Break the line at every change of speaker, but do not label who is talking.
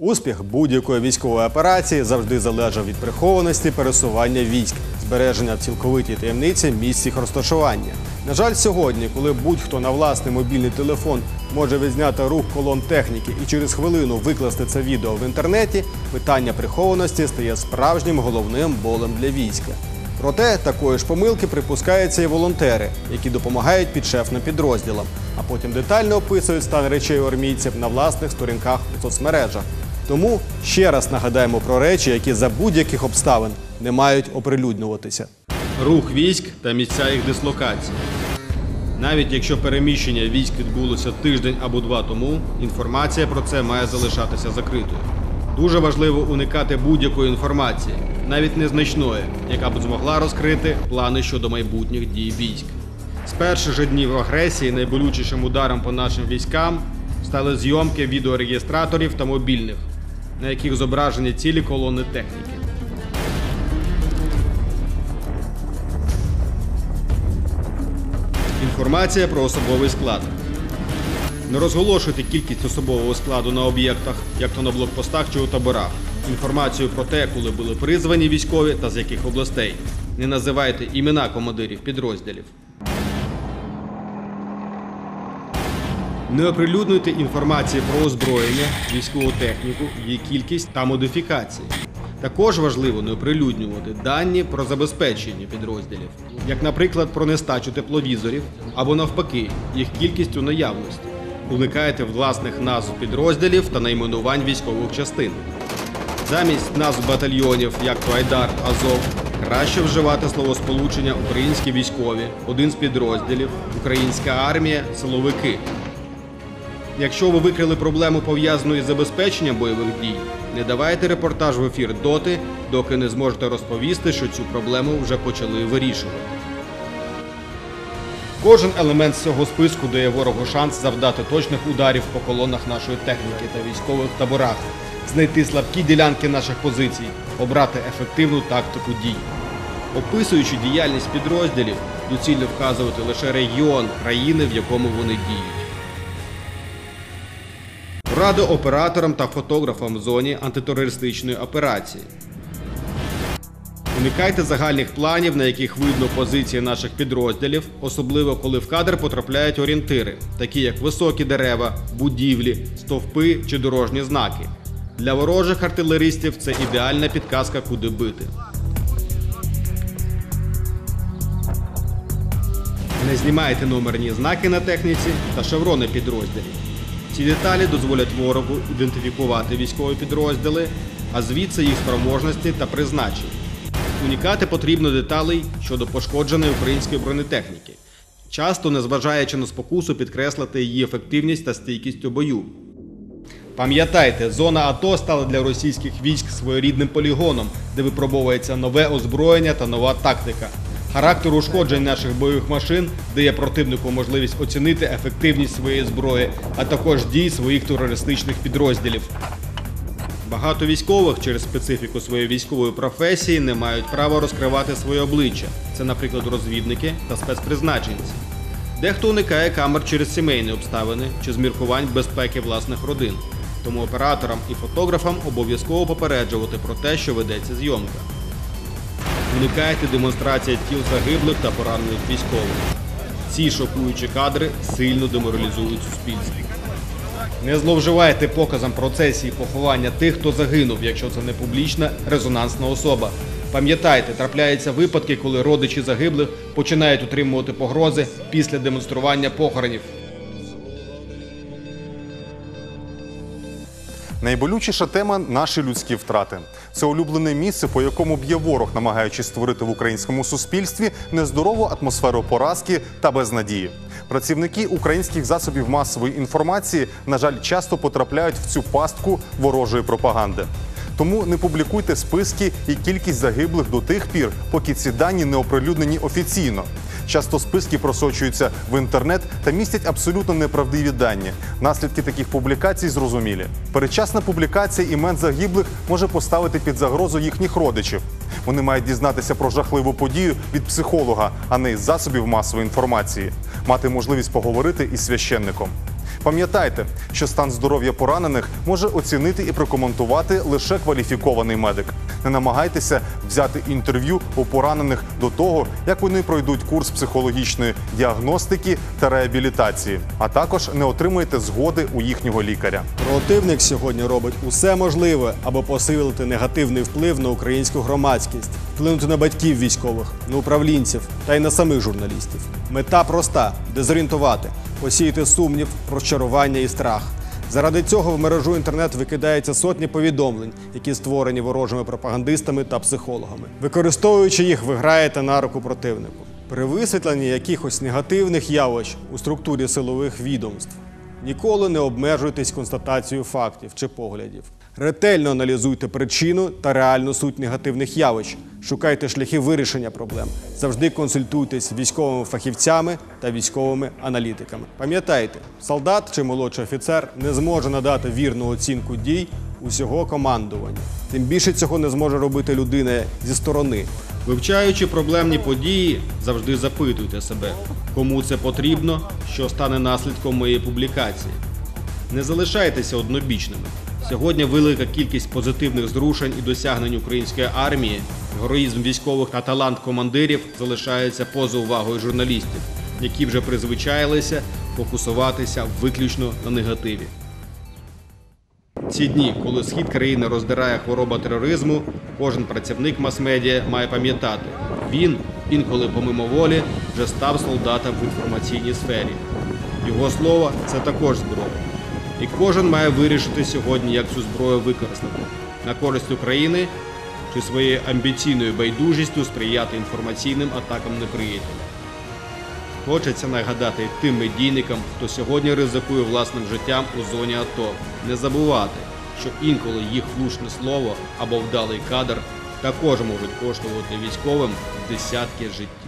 Успіх будь-якої військової операції завжди залежав від прихованості пересування військ, збереження цілковитій таємниці місць їх розташування. На жаль, сьогодні, коли будь-хто на власний мобільний телефон може відзняти рух колон техніки і через хвилину викласти це відео в інтернеті, питання прихованості стає справжнім головним болем для війська. Проте такої ж помилки припускаються і волонтери, які допомагають підшефним підрозділам, а потім детально описують стан речей армійців на власних сторінках у соцмережах. Тому ще раз нагадаємо про речі, які за будь-яких обставин не мають оприлюднюватися. Рух військ та місця їх дислокації. Навіть якщо переміщення військ відбулося тиждень або два тому, інформація про це має залишатися закритою. Дуже важливо уникати будь-якої інформації, навіть незначної, яка б змогла розкрити плани щодо майбутніх дій військ. З перших же днів агресії найболючішим ударом по нашим військам стали зйомки відеореєстраторів та мобільних, на яких зображені цілі колони техніки. Інформація про особовий склад. Не розголошуйте кількість особового складу на об'єктах, як то на блокпостах чи у таборах. Інформацію про те, коли були призвані військові та з яких областей. Не називайте імена командирів підрозділів. Не оприлюднюйте інформацію про озброєння, військову техніку, її кількість та модифікації. Також важливо не оприлюднювати дані про забезпечення підрозділів, як, наприклад, про нестачу тепловізорів або навпаки, їх кількість у наявності. Уникайте власних назв підрозділів та найменувань військових частин. Замість назв батальйонів, як то Айдар, Азов, краще вживати словосполучення українські військові, один з підрозділів, українська армія, силовики. Якщо ви викрили проблему пов'язану із забезпеченням бойових дій, не давайте репортаж в ефір доти, доки не зможете розповісти, що цю проблему вже почали вирішувати. Кожен елемент цього списку дає ворогу шанс завдати точних ударів по колонах нашої техніки та військових таборах, знайти слабкі ділянки наших позицій, обрати ефективну тактику дій. Описуючи діяльність підрозділів, доцільно вказувати лише регіон країни, в якому вони діють. Ради операторам та фотографам в зоні антитерористичної операції. Уникайте загальних планів, на яких видно позиції наших підрозділів, особливо коли в кадр потрапляють орієнтири, такі як високі дерева, будівлі, стовпи чи дорожні знаки. Для ворожих артилеристів це ідеальна підказка, куди бити. Не знімайте номерні знаки на техніці та шеврони підрозділів. Ці деталі дозволять ворогу ідентифікувати військові підрозділи, а звідси їх спроможності та призначення. Унікати потрібно деталей щодо пошкодженої української бронетехніки, часто незважаючи на спокусу підкреслити її ефективність та стійкість у бою. Пам'ятайте, зона АТО стала для російських військ своєрідним полігоном, де випробовується нове озброєння та нова тактика. Характер ушкоджень наших бойових машин дає противнику можливість оцінити ефективність своєї зброї, а також дій своїх терористичних підрозділів. Багато військових через специфіку своєї військової професії не мають права розкривати своє обличчя. Це, наприклад, розвідники та спецпризначенці. Дехто уникає камер через сімейні обставини чи зміркувань безпеки власних родин. Тому операторам і фотографам обов'язково попереджувати про те, що ведеться зйомка. Уникайте демонстрації тіл загиблих та поранених військових. Ці шокуючі кадри сильно деморалізують суспільство. Не зловживайте показом процесії поховання тих, хто загинув, якщо це не публічна резонансна особа. Пам'ятайте, трапляються випадки, коли родичі загиблих починають отримувати погрози після демонстрування похоронів.
Найболючіша тема наші людські втрати. Це улюблене місце, по якому б'є ворог, намагаючись створити в українському суспільстві нездорову атмосферу поразки та безнадії. Працівники українських засобів масової інформації, на жаль, часто потрапляють в цю пастку ворожої пропаганди. Тому не публікуйте списки і кількість загиблих до тих пір, поки ці дані не оприлюднені офіційно. Часто списки просочуються в інтернет та містять абсолютно неправдиві дані. Наслідки таких публікацій зрозумілі. Передчасна публікація імен загиблих може поставити під загрозу їхніх родичів. Вони мають дізнатися про жахливу подію від психолога, а не із засобів масової інформації, мати можливість поговорити із священником. Пам'ятайте, що стан здоров'я поранених може оцінити і прокоментувати лише кваліфікований медик. Не намагайтеся взяти інтерв'ю у поранених до того, як вони пройдуть курс психологічної діагностики та реабілітації, а також не отримуйте згоди у їхнього лікаря.
Противник сьогодні робить усе можливе, аби посилити негативний вплив на українську громадськість, вплинути на батьків військових, на управлінців та й на самих журналістів. Мета проста дезорієнтувати, посіяти сумнів, розчарування і страх. Заради цього в мережу інтернет викидається сотні повідомлень, які створені ворожими пропагандистами та психологами. Використовуючи їх, ви граєте на руку противнику. При висвітленні якихось негативних явищ у структурі силових відомств Ніколи не обмежуйтесь констатацією фактів чи поглядів. Ретельно аналізуйте причину та реальну суть негативних явищ. Шукайте шляхи вирішення проблем. Завжди консультуйтесь з військовими фахівцями та військовими аналітиками. Пам'ятайте, солдат чи молодший офіцер не зможе надати вірну оцінку дій усього командування. Тим більше цього не зможе робити людина зі сторони. Вивчаючи проблемні події, завжди запитуйте себе, кому це потрібно, що стане наслідком моєї публікації. Не залишайтеся однобічними. Сьогодні велика кількість позитивних зрушень і досягнень української армії, героїзм військових та талант командирів залишаються поза увагою журналістів, які вже призвичаїлися фокусуватися виключно на негативі. Ці дні, коли схід країни роздирає хвороба тероризму, кожен працівник мас-медіа має пам'ятати, він інколи помимо волі вже став солдатом в інформаційній сфері. Його слово це також зброя. І кожен має вирішити сьогодні, як цю зброю використати на користь України чи своєю амбіційною байдужістю сприяти інформаційним атакам неприятеля. Хочеться нагадати тим медійникам, хто сьогодні ризикує власним життям у зоні АТО, не забувати, що інколи їх влучне слово або вдалий кадр також можуть коштувати військовим десятки життів.